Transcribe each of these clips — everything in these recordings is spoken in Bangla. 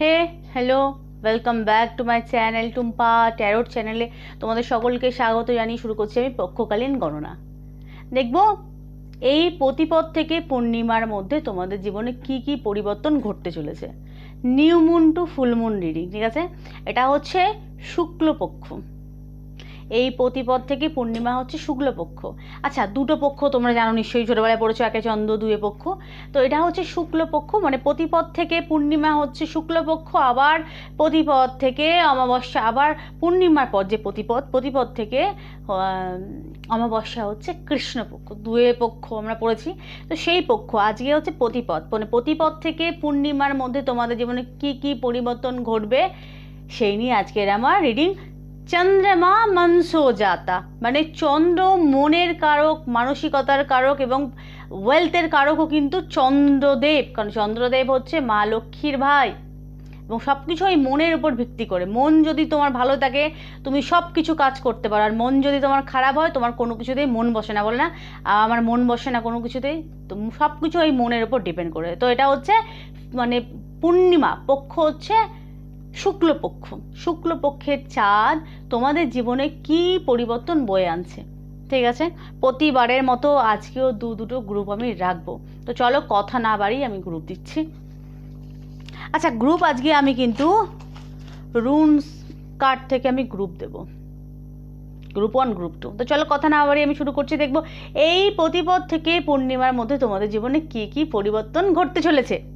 Hey hello welcome back to my channel Tumpa tarot চ্যানেলে তোমাদের সকলকে স্বাগত জানিয়ে শুরু করছি আমি পক্ষকালীন গণনা। দেখব, এই প্রতিপদ থেকে পূর্ণিমার মধ্যে তোমাদের জীবনে কি কি পরিবর্তন ঘটতে চলেছে। New moon to full moon reading ঠিক আছে? এটা হচ্ছে শুক্লপক্ষ। এই প্রতিপদ থেকে পূর্ণিমা হচ্ছে শুক্লপক্ষ। আচ্ছা দুটো পক্ষ তোমরা জানো নিশ্চয়ই, ছোটোবেলায় পড়েছো, একে চন্দ্র, দুয়ে পক্ষ। তো এটা হচ্ছে শুক্লপক্ষ মানে প্রতিপদ থেকে পূর্ণিমা হচ্ছে শুক্লপক্ষ, আবার প্রতিপদ থেকে অমাবস্যা, আবার পূর্ণিমার পর যে প্রতিপদ প্রতিপদ থেকে অমাবস্যা হচ্ছে কৃষ্ণপক্ষ, দুয়ে পক্ষ আমরা পড়েছি। তো সেই পক্ষ, আজকে হচ্ছে প্রতিপদ মানে প্রতিপদ থেকে পূর্ণিমার মধ্যে তোমাদের জীবনে কি কি পরিবর্তন ঘটবে, সেই নিয়ে আজকের আমার রিডিং চন্দ্রমা মনসো জাতা। মানে চন্দ্র মনের কারক, মানসিকতার কারক এবং ওয়েলথের কারকও কিন্তু চন্দ্রদেব। কারণ চন্দ্রদেব হচ্ছে মা লক্ষ্মীর ভাই। এবং সব কিছু ওই মনের উপর ভিত্তি করে। মন যদি তোমার ভালো থাকে, তুমি সব কিছু কাজ করতে পারো। আর মন যদি তোমার খারাপ হয়, তোমার কোনো কিছুতেই মন বসে না। বলে না আমার মন বসে না কোনো কিছুতেই। তো সব কিছু ওই মনের উপর ডিপেন্ড করে। তো এটা হচ্ছে মানে পূর্ণিমা, পক্ষ হচ্ছে শুক্লপক্ষ। শুক্লপক্ষের চাঁদ তোমাদের জীবনে কি পরিবর্তন বয়ে আনছে? ঠিক আছে? প্রতিবারের মতো আজকেও দু দুটো গ্রুপ আমি রাখব। তো চলো কথা না বাড়ি আমি গ্রুপ দিচ্ছি। আচ্ছা গ্রুপ আজকে আমি কিন্তু রুনস কার্ড থেকে আমি গ্রুপ দেব। গ্রুপ ওয়ান গ্রুপ টু তো চলো কথা না বাড়ি আমি শুরু করছি। দেখব এই প্রতিপদ থেকে পূর্ণিমার মধ্যে তোমাদের জীবনে কি কি পরিবর্তন ঘটতে চলেছে?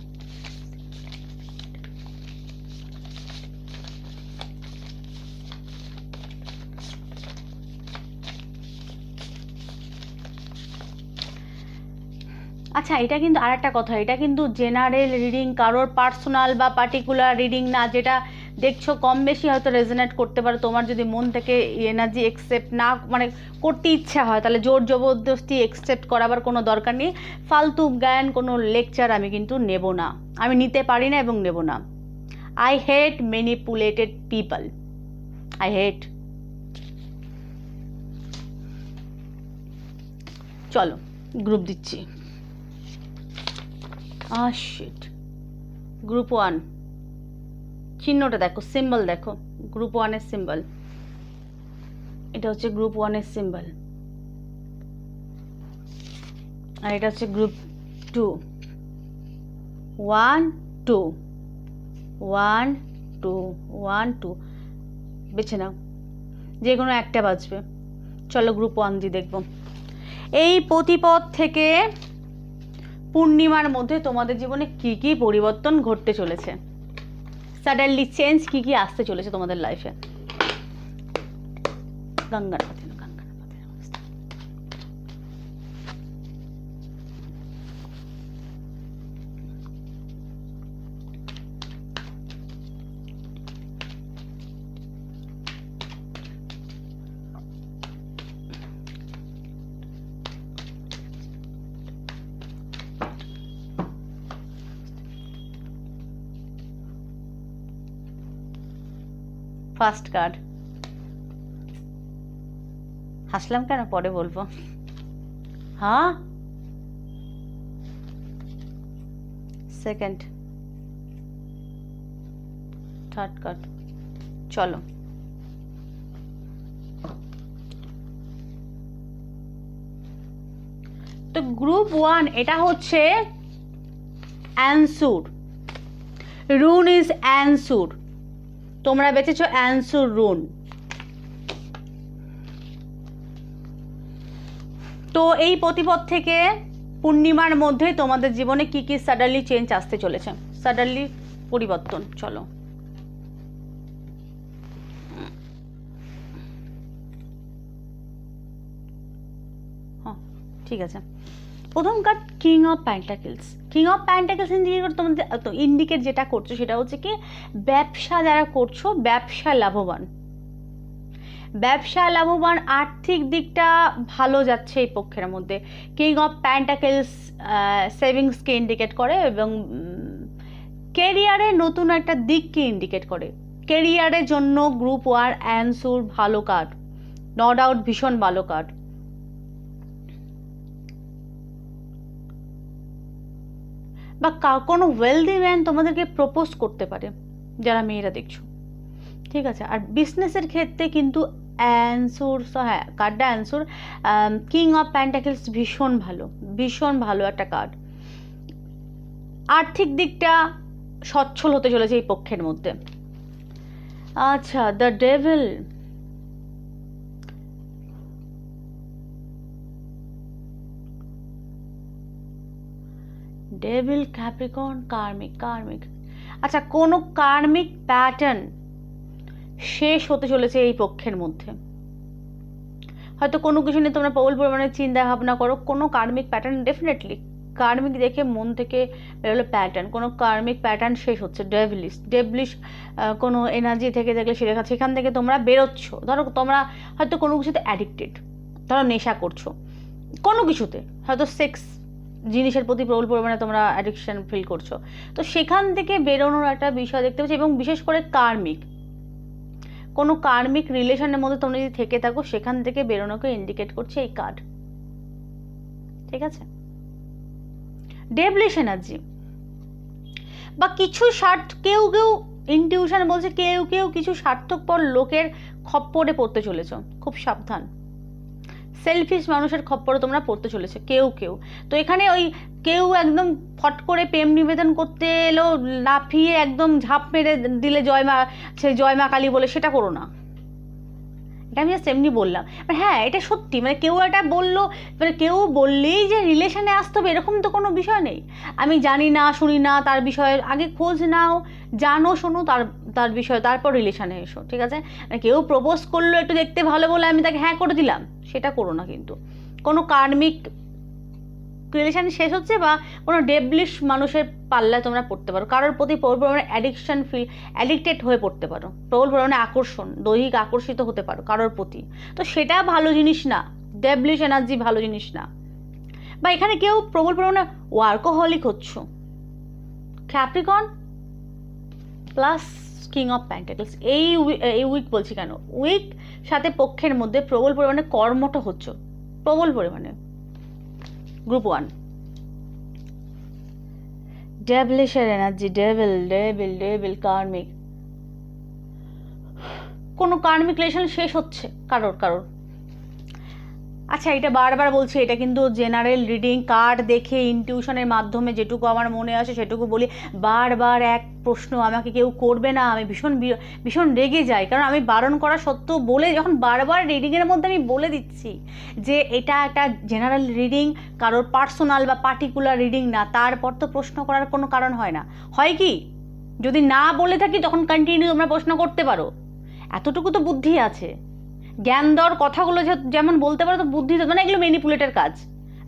আচ্ছা এটা কিন্তু আর একটা কথা। এটা কিন্তু জেনারেল রিডিং কারোর পার্সোনাল বা পার্টিকুলার রিডিং না, যেটা দেখছ কম বেশি হয়তো রেজনেট করতে পারে। তোমার যদি মন থেকে এনার্জি একসেপ্ট না মানে করতে ইচ্ছা হয়, তাহলে জোর জবরদস্তি একসেপ্ট করাবার কোনো দরকার নেই। ফালতু জ্ঞান, কোনো লেকচার আমি কিন্তু নেব না। আমি নিতে পারি না এবং নেব না। I hate manipulated people I hate চলো গ্রুপ দিচ্ছি। আহ শিট গ্রুপ ওয়ান চিহ্নটা দেখো সিম্বল দেখো গ্রুপ ওয়ানের সিম্বল এটা হচ্ছে গ্রুপ ওয়ানের সিম্বল আর এটা হচ্ছে group two one two one two one two বেছে নাও। যে কোনো একটা বাজবে। চলো গ্রুপ ওয়ান দিয়ে দেখব। এই প্রতিপদ থেকে পূর্ণিমার মধ্যে তোমাদের জীবনে কি কি পরিবর্তন ঘটতে চলেছে? সাডেনলি চেঞ্জ কি কি আসতে চলেছে তোমাদের লাইফে গঙ্গার ফার্স্ট কার্ড হাসলাম কেন? পরে বলব। হ্যাঁ? সেকেন্ড থার্ড কার্ড চলো। তো গ্রুপ ওয়ান এটা হচ্ছে অ্যানসুর। রুন ইজ অ্যানসুর। তোমরা বেঁচেছো অ্যানসুর রুন। তো এই প্রতিপদ থেকে পূর্ণিমার মধ্যে তোমাদের জীবনে কি কি সাডানলি চেঞ্জ আসতে চলেছে? সাডানলি পরিবর্তন, চলো। ঠিক আছে। প্রথম card king of pentacles king of pentacles indicate তোমাদের ইন্ডিকেট যেটা করছ সেটা হচ্ছে কি, ব্যবসা যারা করছ, ব্যবসা লাভবান। ব্যবসা লাভবান, আর্থিক দিকটা ভালো যাচ্ছে এই পক্ষের মধ্যে। কিং অফ প্যান্টাকেলস সেভিংসকে ইন্ডিকেট করে এবং কেরিয়ারে নতুন একটা দিককে ইন্ডিকেট করে। কেরিয়ারের জন্য গ্রুপ ওয়ার অ্যান্সুর ভালো কার্ড নো ডাউট ভীষণ ভালো কার্ড বা কোনো ওয়েলদি ম্যান তোমাদেরকে প্রপোজ করতে পারে, যারা মেয়েরা দেখছ। ঠিক আছে? আর বিজনেসের ক্ষেত্রে কিন্তু অ্যান্সুর হ্যাঁ কার্ডটা অ্যান্সুর কিং অফ প্যান্টাকেলস ভীষণ ভালো ভীষণ ভালো একটা কার্ড আর্থিক দিকটা সচ্ছল হতে চলেছে এই পক্ষের মধ্যে। আচ্ছা the devil devil capricorn karmic karmic আচ্ছা কোনো কার্মিক প্যাটার্ন শেষ হতে চলেছে এই পক্ষের মধ্যে? হয়তো কোনো কিছু নিয়ে তোমরা প্রবল পরিমাণে চিন্তা ভাবনা করো, কোনো কার্মিক প্যাটার্ন ডেফিনেটলি কার্মিক দেখে মন থেকে বেরোলো প্যাটার্ন কোনো কার্মিক প্যাটার্ন শেষ হচ্ছে ডেভলিশ ডেভলিশ কোনো এনার্জি থেকে দেখলে সেটা সেখান থেকে তোমরা বেরোচ্ছ, ধরো তোমরা হয়তো কোনো কিছুতে অ্যাডিক্টেড ধরো নেশা করছ, কোনো কিছুতে, হয়তো সেক্স জিনিসের প্রতি প্রবল পরিমাণে তোমরা অ্যাডিকশন ফিল করছ। তো সেখান থেকে বেরোনোর একটা বিষয় দেখতে পাচ্ছি এবং বিশেষ করে কার্মিক। কোনো কার্মিক রিলেশনের মধ্যে তোমরা যদি থেকে থাকো, সেখান থেকে বেরোনোকে ইন্ডিকেট করছে এই কার্ড ঠিক আছে? ডেবলিশ এনার্জি বা কিছু স্বার্থ কেউ কেউ ইনটিউশন বলছে, কেউ কেউ কিছু স্বার্থপর লোকের খপ্পরে পড়তে চলেছ। খুব সাবধান। সেলফিশ মানুষের খপ্পরে তোমরা পড়তে চলেছে, কেউ কেউ। তো এখানে ওই কেউ একদম ফট করে প্রেম নিবেদন করতে এলো, লাফিয়ে একদম ঝাঁপ মেরে দিলে জয় মা, সে জয় মা কালী বলে, সেটা করো না। এটা আমি জাস্ট এমনি বললাম। মানে হ্যাঁ এটা সত্যি মানে কেউ একটা বলল মানে কেউ বললেই যে রিলেশনে আসতে হবে, এরকম তো কোনো বিষয় নেই। আমি জানি না, শুনি না, তার বিষয়ে আগে খোঁজ নাও, জানো, শোনো, তার তার বিষয়ে, তারপর রিলেশনে এসো, ঠিক আছে? মানে কেউ প্রপোজ করল একটু দেখতে ভালো বলে, আমি তাকে হ্যাঁ করে দিলাম। সেটা করো না কিন্তু। কোনো কার্মিক রিলেশান শেষ হচ্ছে বা কোনো ডেবলিশ মানুষের পাল্লায় তোমরা পড়তে পারো। কারোর প্রতি প্রবল পরিমাণে অ্যাডিকশান ফিল অ্যাডিক্টেড হয়ে পড়তে পারো। প্রবল পরিমাণে আকর্ষণ, দৈহিক আকর্ষিত হতে পারো কারোর প্রতি। তো সেটা ভালো জিনিস না ডেবলিশ এনার্জি ভালো জিনিস না। বা এখানে কেউ প্রবল পরিমাণে ওয়ার্কোহলিক হচ্ছ। Capricorn plus king of pentacles এই এই উইক বলছি কেন? উইক সাথে পক্ষের মধ্যে প্রবল পরিমাণে কর্মটা হচ্ছে। প্রবল পরিমাণে। Group one ডেভলিশের energy devil devil devil karmic কোনো কার্মিক রিলেশন শেষ হচ্ছে কারোর কারোর। আচ্ছা এটা বারবার বলছি, এটা কিন্তু জেনারেল রিডিং কার্ড দেখে ইনটিউশনের মাধ্যমে যেটুকু আমার মনে আসে সেটুকু বলি। বারবার এক প্রশ্ন আমাকে কেউ করবে না, আমি ভীষণ ভীষণ রেগে যাই, কারণ আমি বারণ করা সত্ত্বেও বলে যখন বারবার রিডিংয়ের মধ্যে আমি বলে দিচ্ছি যে, এটা একটা জেনারেল রিডিং কারোর পার্সোনাল বা পার্টিকুলার রিডিং না, তারপর তো প্রশ্ন করার কোনো কারণ হয় না। হয় কি? যদি না বলে থাকি তখন কন্টিনিউ তোমরা প্রশ্ন করতে পারো। এতটুকু তো বুদ্ধি আছে। জ্ঞান দেওয়ার কথাগুলো যেমন বলতে পারো তো বুদ্ধি মানে এগুলো ম্যানিপুলেটের কাজ।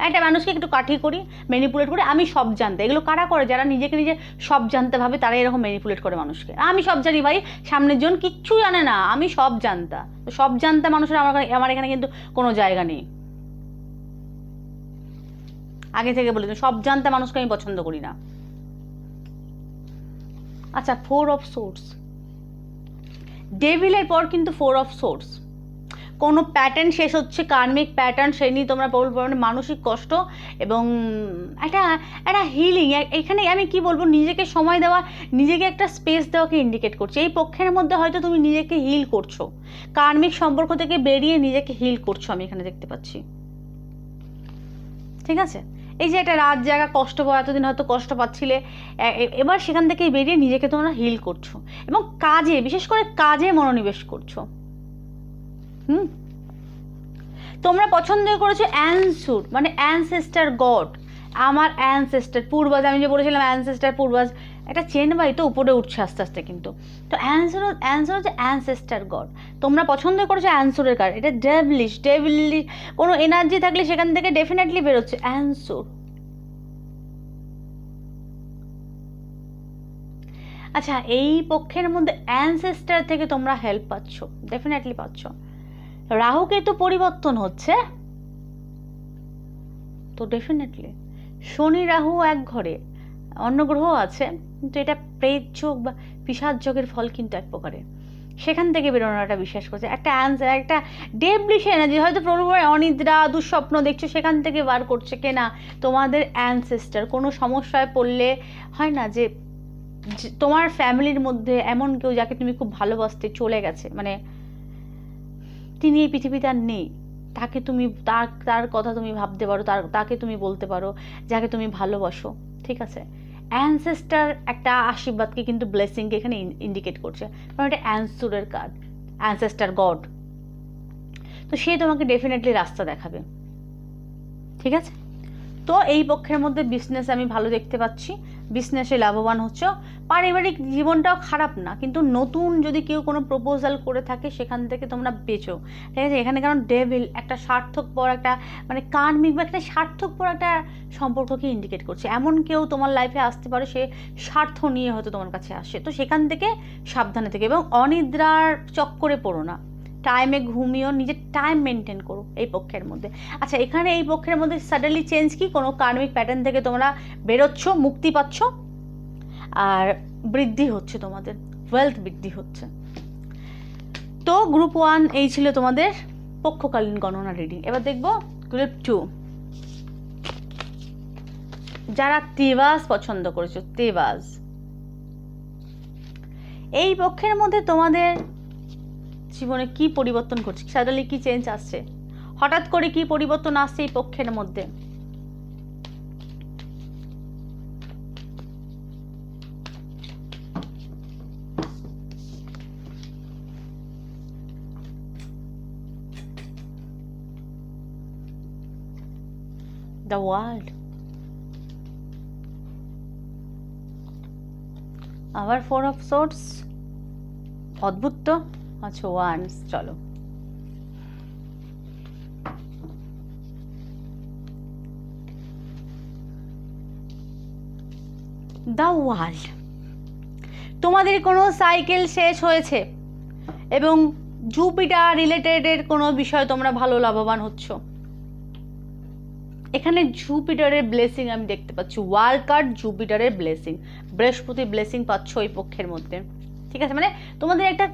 একটা মানুষকে একটু কাঠি করি ম্যানিপুলেট করে, আমি সব জানতে। এগুলো কারা করে? যারা নিজেকে নিজে সব জানতে ভাবে তারা এরকম ম্যানিপুলেট করে মানুষকে। আমি সব জানি ভাই, সামনের জন কিচ্ছু জানে না, আমি সব জানতা। তো সব জানতা মানুষের আমার আমার এখানে কিন্তু কোনো জায়গা নেই। আগে থেকে বলে সব জানতে মানুষকে আমি পছন্দ করি না। আচ্ছা ফোর অফ সোর্স ডেভিলের পর কিন্তু ফোর অফ সোর্স কোনো প্যাটার্ন শেষ হচ্ছে কার্মিক প্যাটার্ন সেই নিয়ে তোমরা প্রবল পরিমাণে মানসিক কষ্ট এবং একটা একটা হিলিং এখানে আমি কি বলব, নিজেকে সময় দেওয়া, নিজেকে একটা স্পেস দেওয়াকে ইন্ডিকেট করছে। এই পক্ষের মধ্যে হয়তো তুমি নিজেকে হিল করছ। কার্মিক সম্পর্ক থেকে বেরিয়ে নিজেকে হিল করছ আমি এখানে দেখতে পাচ্ছি। ঠিক আছে? এই যে একটা রাত জায়গা কষ্ট পাওয়া, এতদিন হয়তো কষ্ট পাচ্ছিলে এবার সেখান থেকে বেরিয়ে নিজেকে তোমরা হিল করছ। এবং কাজে, বিশেষ করে কাজে মনোনিবেশ করছ। হুম? তোমরা পছন্দ করেছ অ্যানসুর মানে অ্যানসেস্টার গড আমার অ্যানসেস্টার পূর্বাজ, আমি যে বলেছিলাম অ্যানসেস্টার পূর্বাজ, একটা চেন বাই তো উপরে উঠছে আস্তে আস্তে কিন্তু। তো অ্যান্সার অ্যান্সার হচ্ছে অ্যানসেস্টার গড তোমরা পছন্দ করেছ অ্যান্সুরের কার্ড এটা ডেভলিশ ডেভলিশ কোনো এনার্জি থাকলে সেখান থেকে ডেফিনেটলি বেরোচ্ছে অ্যান্সুর। আচ্ছা এই পক্ষের মধ্যে অ্যানসেস্টার থেকে তোমরা হেল্প পাচ্ছ ডেফিনেটলি পাচ্ছ। রাহু কেতু পরিবর্তন হচ্ছে। তো ডেফিনেটলি শনি রাহু এক ঘরে, অন্য গ্রহ আছে, কিন্তু এটা প্রেত যোগ বা পিসার যোগের ফল কিন্তু এক প্রকারের সেখান থেকে বেরোনোটা বিশ্বাস করছে। একটা অ্যান্সার একটা ডেবলিশ এনার্জি হয়তো প্রভুর অনিদ্রা, দুঃস্বপ্ন দেখছ, সেখান থেকে বার করছে কে না তোমাদের অ্যানসেস্টার কোনো সমস্যায় পড়লে হয় না যে তোমার ফ্যামিলির মধ্যে এমন কেউ যাকে তুমি খুব ভালোবাসতে চলে গেছে মানে তিনি এই পৃথিবীতে আর নেই। তাকে তুমি, তার তার কথা তুমি ভাবতে পারো, তার, তাকে তুমি বলতে পারো, যাকে তুমি ভালোবাসো, ঠিক আছে? অ্যানসেস্টার একটা আশীর্বাদকে কিন্তু ব্লেসিংকে এখানে ইন্ডিকেট করছে। কারণ এটা অ্যান্সুরের কার্ড অ্যানসেস্টার গড তো সে তোমাকে ডেফিনেটলি রাস্তা দেখাবে। ঠিক আছে? তো এই পক্ষের মধ্যে বিজনেস আমি ভালো দেখতে পাচ্ছি। বিজনেসে লাভবান হচ্ছ, পারিবারিক জীবনটাও খারাপ না, কিন্তু নতুন যদি কেউ কোনো প্রপোজাল করে থাকে, সেখান থেকে তোমরা বেচো। ঠিক আছে? এখানে কারণ ডেভিল একটা সার্থকপর, একটা মানে কার্মিক বা একটা সার্থকপর একটা সম্পর্ককে ইন্ডিকেট করছে। এমন কেউ তোমার লাইফে আসতে পারে, সে স্বার্থ নিয়ে হয়তো তোমার কাছে আসে। তো সেখান থেকে সাবধানে থেকে এবং অনিদ্রার চক্করে পড়ো না। টাইমে ঘুমিও নিজের টাইম মেনটেন করো এই পক্ষের মধ্যে। আচ্ছা এখানে এই পক্ষের মধ্যে সাডেনলি চেঞ্জ কি? কোনো কার্মিক প্যাটার্ন থেকে তোমরা বেরোচ্ছ, মুক্তি পাচ্ছ? আর বৃদ্ধি হচ্ছে তোমাদের ওয়েলথ বৃদ্ধি হচ্ছে। তো গ্রুপ ওয়ান এই ছিল তোমাদের পক্ষকালীন গণনা রিডিং এবার দেখব গ্রুপ টু যারা তেবাস পছন্দ করেছ তেবাস এই পক্ষের মধ্যে তোমাদের জীবনে কি পরিবর্তন ঘটছে সাডেনলি কি চেঞ্জ আসছে? হঠাৎ করে কি পরিবর্তন আসছে এই পক্ষের মধ্যে? দ্য ওয়ার্ল্ড আবার ফোর অফ সোর্স অদ্ভুত তো। আচ্ছা ওয়ান্স চলো। দ্য ওয়ার্ল্ড তোমাদের কোনো সাইকেল শেষ হয়েছে? এবং জুপিটার রিলেটেডের কোনো বিষয় তোমরা ভালো লাভবান হচ্ছ? এখানে জুপিটারের ব্লেসিং আমি দেখতে পাচ্ছি। ওয়ার্ল্ড কার্ড জুপিটারের ব্লেসিং বৃহস্পতি ব্লেসিং পাচ্ছ ওই পক্ষের মধ্যে। ঠিক আছে? মানে তোমাদের একটা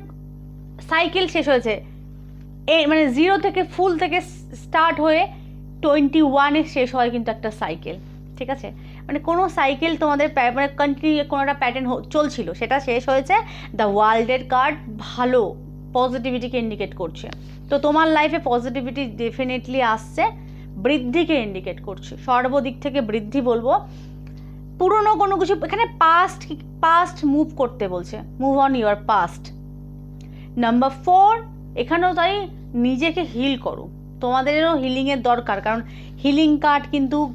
সাইকেল শেষ হয়েছে। এ মানে জিরো থেকে ফুল থেকে স্টার্ট হয়ে টোয়েন্টি ওয়ানে শেষ হয় কিন্তু একটা সাইকেল, ঠিক আছে? মানে কোনো সাইকেল তোমাদের মানে কন্টিনিউ কোনো একটা প্যাটার্ন চলছিল, সেটা শেষ হয়েছে। দ্য ওয়ার্ল্ডের কার্ড ভালো পজিটিভিটিকে ইন্ডিকেট করছে। তো তোমার লাইফে পজিটিভিটি ডেফিনেটলি আসছে, বৃদ্ধিকে ইন্ডিকেট করছে। সর্বদিক থেকে বৃদ্ধি বলব। পুরনো কোনো কিছু, এখানে পাস্ট পাস্ট মুভ করতে বলছে। Move on your past number four এখানেও তাই নিজেকে হিল করো। তোমাদেরও হিলিংয়ের দরকার, কারণ হিলিং কার্ড কিন্তু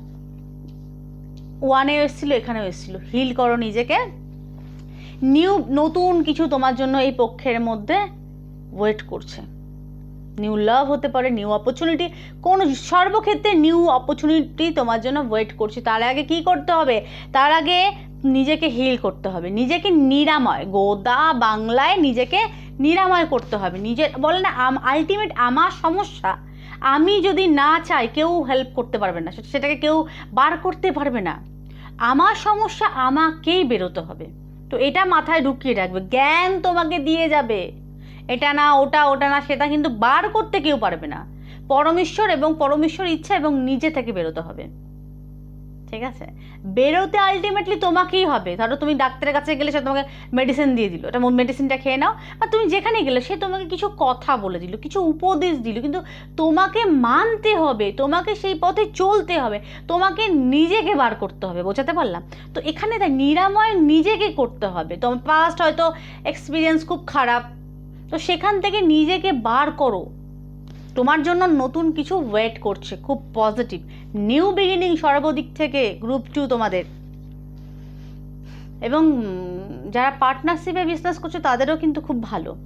ওয়ানে এসেছিল, এখানেও এসেছিল। হিল করো নিজেকে। নিউ নতুন কিছু তোমার জন্য এই পক্ষের মধ্যে ওয়েট করছে। নিউ লাভ হতে পারে নিউ অপরচুনিটি কোন সর্বক্ষেত্রে নিউ অপরচুনিটি তোমার জন্য ওয়েট করছে। তার আগে কি করতে হবে? তার আগে নিজেকে হিল করতে হবে। নিজেকে নিরাময়, গোদা বাংলায় নিজেকে নিরাময় করতে হবে। নিজের বলে না আলটিমেট আমার সমস্যা, আমি যদি না চাই কেউ হেল্প করতে পারবে না সেটাকে কেউ বার করতে পারবে না। আমার সমস্যা আমাকেই বেরোতে হবে। তো এটা মাথায় ঢুকিয়ে রাখবে। জ্ঞান তোমাকে দিয়ে যাবে। এটা না, ওটা ওটা না, সেটা কিন্তু বার করতে কেউ পারবে না। পরমেশ্বর এবং পরমেশ্বর ইচ্ছা এবং নিজে থেকে বেরোতে হবে। ঠিক আছে? বেরোতে আলটিমেটলি তোমাকেই হবে। ধরো তুমি ডাক্তারের কাছে গেলে সে তোমাকে মেডিসিন দিয়ে দিল। এটা মেডিসিনটা খেয়ে নাও। বা তুমি যেখানে গেলে সে তোমাকে কিছু কথা বলে দিল, কিছু উপদেশ দিল। কিন্তু তোমাকে মানতে হবে, তোমাকে সেই পথে চলতে হবে, তোমাকে নিজেকে বার করতে হবে, বোঝাতে পারলাম? তো এখানে তাই নিরাময় নিজেকে করতে হবে। তোমার পাস্ট হয়তো এক্সপিরিয়েন্স খুব খারাপ। তো সেখান থেকে নিজেকে বার করো। তোমার জন্য নতুন কিছু ওয়েট করছে, খুব পজিটিভ নিউ বিগিনিং সর্বদিক থেকে গ্রুপ টু তোমাদের। এবং যারা পার্টনারশিপে বিজনেস করছে, তাদেরও কিন্তু খুব ভালো।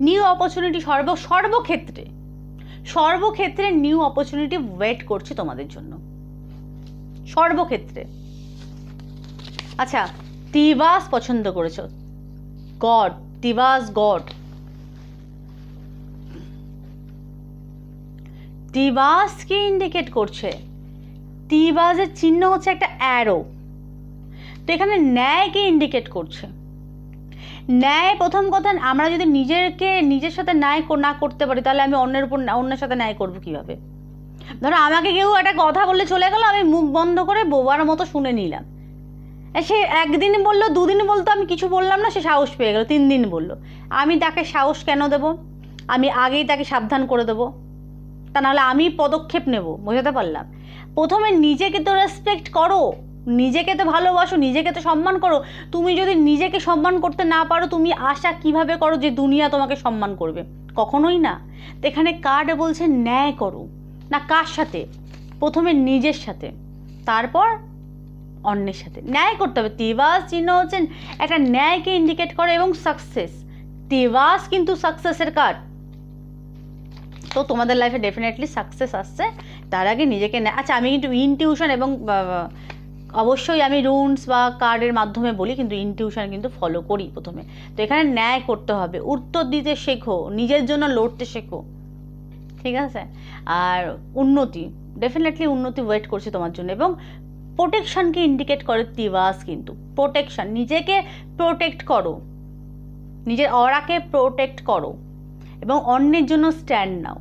নিউ অপরচুনিটি সর্ব, সর্বক্ষেত্রে সর্বক্ষেত্রে নিউ অপরচুনিটি ওয়েট করছে তোমাদের জন্য। সর্বক্ষেত্রে। আচ্ছা তিবাস পছন্দ করেছ। গড তিবাস গড। তিবাসকে ইন্ডিকেট করছে? তিবাসের চিহ্ন হচ্ছে একটা অ্যারো তো এখানে ন্যায়কে ইন্ডিকেট করছে? ন্যায় প্রথম কথা, আমরা যদি নিজেকে, নিজের সাথে ন্যায় না করতে পারি, তাহলে আমি অন্যের উপর অন্যের সাথে ন্যায় করব কীভাবে? ধরো আমাকে কেউ একটা কথা বলে চলে গেল, আমি মুখ বন্ধ করে বোবার মতো শুনে নিলাম। সে একদিন বলল, দুদিন বলতো, আমি কিছু বললাম না, সে সাহস পেয়ে গেল, তিন দিন বলল। আমি তাকে সাহস কেন দেব? আমি আগেই তাকে সাবধান করে দেবো। তা নাহলে আমি পদক্ষেপ নেব, বোঝাতে পারলাম। প্রথমে নিজেকে তো রেসপেক্ট করো, নিজেকে তো ভালোবাসো, নিজেকে তো সম্মান করো। তুমি যদি নিজেকে সম্মান করতে না পারো, তুমি আশা কীভাবে করো যে দুনিয়া তোমাকে সম্মান করবে? কখনোই না। তো এখানে কার্ডে বলছে ন্যায় করো। না, কার সাথে? প্রথমে নিজের সাথে, তারপর অন্যের সাথে। ন্যায় করতে হবে। তিবাস চিহ্ন হচ্ছেন একটা ন্যায়কে ইন্ডিকেট করে এবং সাকসেস তিবাস কিন্তু সাকসেসের কার্ড তো তোমাদের লাইফে ডেফিনেটলি সাকসেস আসছে। তার আগে নিজেকে আচ্ছা আমি কিন্তু ইনটিউশন এবং অবশ্যই আমি রুনস বা কার্ডের মাধ্যমে বলি, কিন্তু ইনটিউশন কিন্তু ফলো করি প্রথমে। তো এখানে ন্যায় করতে হবে, উত্তর দিতে শেখো, নিজের জন্য লড়তে শেখো। ঠিক আছে? আর উন্নতি ডেফিনেটলি উন্নতি ওয়েট করছে তোমার জন্য। এবং প্রোটেকশনকে ইন্ডিকেট করে তিবাস কিন্তু। প্রোটেকশন নিজেকে প্রোটেক্ট করো। নিজের অরাকে প্রোটেক্ট করো। এবং অন্যের জন্য স্ট্যান্ড নাও।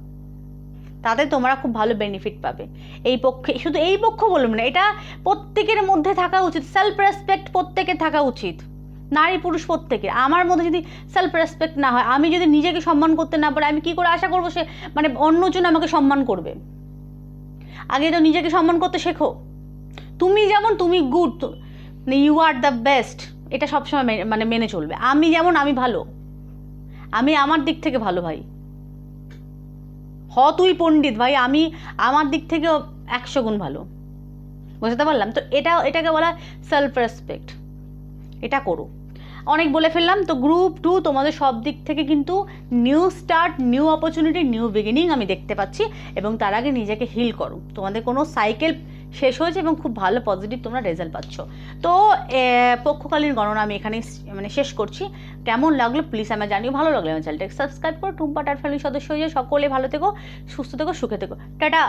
তাতে তোমরা খুব ভালো বেনিফিট পাবে। এই পক্ষে, শুধু এই পক্ষ বলুন না, এটা প্রত্যেকের মধ্যে থাকা উচিত। সেলফ রেসপেক্ট প্রত্যেকের থাকা উচিত। নারী পুরুষ প্রত্যেকে আমার মধ্যে যদি সেলফ রেসপেক্ট না হয়, আমি যদি নিজেকে সম্মান করতে না পারি, আমি কি করে আশা করব সে মানে অন্যজন আমাকে সম্মান করবে? আগে তো নিজেকে সম্মান করতে শেখো। তুমি যেমন, তুমি good you are the best এটা সবসময় মানে মেনে চলবে। আমি যেমন, আমি ভালো। আমি আমার দিক থেকে ভালো ভাই। হ, তুই পণ্ডিত ভাই, আমি আমার দিক থেকেও একশো গুণ ভালো। বুঝতে পারলাম? তো এটা, এটাকে বলা সেলফ রেসপেক্ট এটা করো। অনেক বলে ফেললাম, তো গ্রুপ টু তোমাদের সব দিক থেকে কিন্তু new start new opportunity new beginning আমি দেখতে পাচ্ছি এবং তার আগে নিজেকে হিল করো। তোমাদের কোনো সাইকেল শেষ হয়েছে এবং খুব ভালো পজিটিভ তোমরা রেজাল্ট পাচ্ছ। তো পক্ষকালীন গণনা আমি এখানে মানে শেষ করছি। কেমন লাগল প্লিজ আমার জানিও। ভালো লাগল আমার চ্যানেলটাকে সাবস্ক্রাইব করো। টুম্পা টার ফ্যামিলির সদস্য হয়ে। সকলে ভালো থেকো, সুস্থ থেকো, সুখে থেকো। টাটা!